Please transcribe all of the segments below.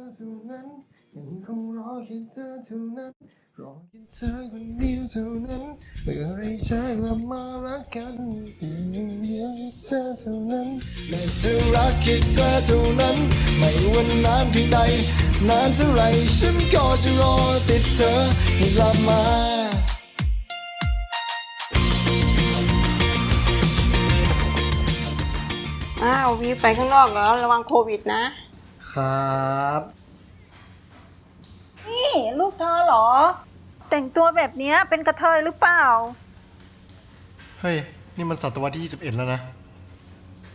อเท่านั้นยังคงรอแค่เธอเท่านั้น รอแค่เธอคนเดียวเท่านั้นเมื่อไรเธอกลับมารักกันเพียงเดียวเธอเท่านั้นและจะรักแค่เธอเท่านั้น ไม่ว่านานเพียงใด นานเท่าไรฉันก็จะรอติดเธอให้กลับมาอ้าววิไปข้างนอกเหรอระวังโควิดนะ ครับ นี่ลูกเธอเหรอ แต่งตัวแบบเนี้ยเป็นกระเทยหรือเปล่า เฮ้ย นี่มันศตวรรษที่ 21 แล้วนะ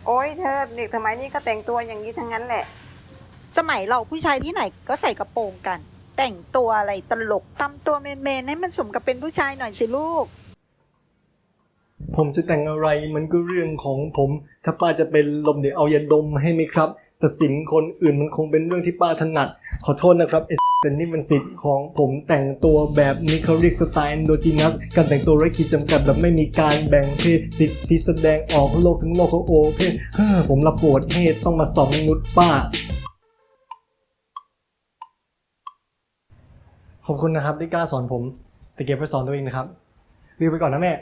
โอ้ยเธอเด็กสมัยนี้ก็แต่งตัวอย่างนี้ทั้งนั้นแหละ สมัยเราผู้ชายที่ไหนก็ใส่กระโปรงกัน แต่งตัวอะไรตลกทำตัวเมนๆให้มันสมกับเป็นผู้ชายหน่อยสิลูก ผมจะแต่งอะไรมันก็เรื่องของผม ถ้าป้าจะเป็นลมเดี๋ยวเอายาดมให้ไหมครับ แต่สินคนอื่นมันคงเป็นเรื่องที่ป้าถนัด ขอโทษนะครับไอ้แต่นี่มันสิทธิ์ของผมแต่งตัวแบบนี้เขาเรียกสไตล์โดจินัส การแต่งตัวไร้ขีดจำกัดแบบไม่มีการแบ่งเพศสิทธิแสดงออกโลกทั้งโลกเขาโอเพศเฮ้อผมละปวดเหตุต้องมาสองนุดป้า ขอบคุณนะครับที่กล้าสอนผม แต่เก็บไว้สอนตัวเองนะครับวิวไปก่อนนะแม่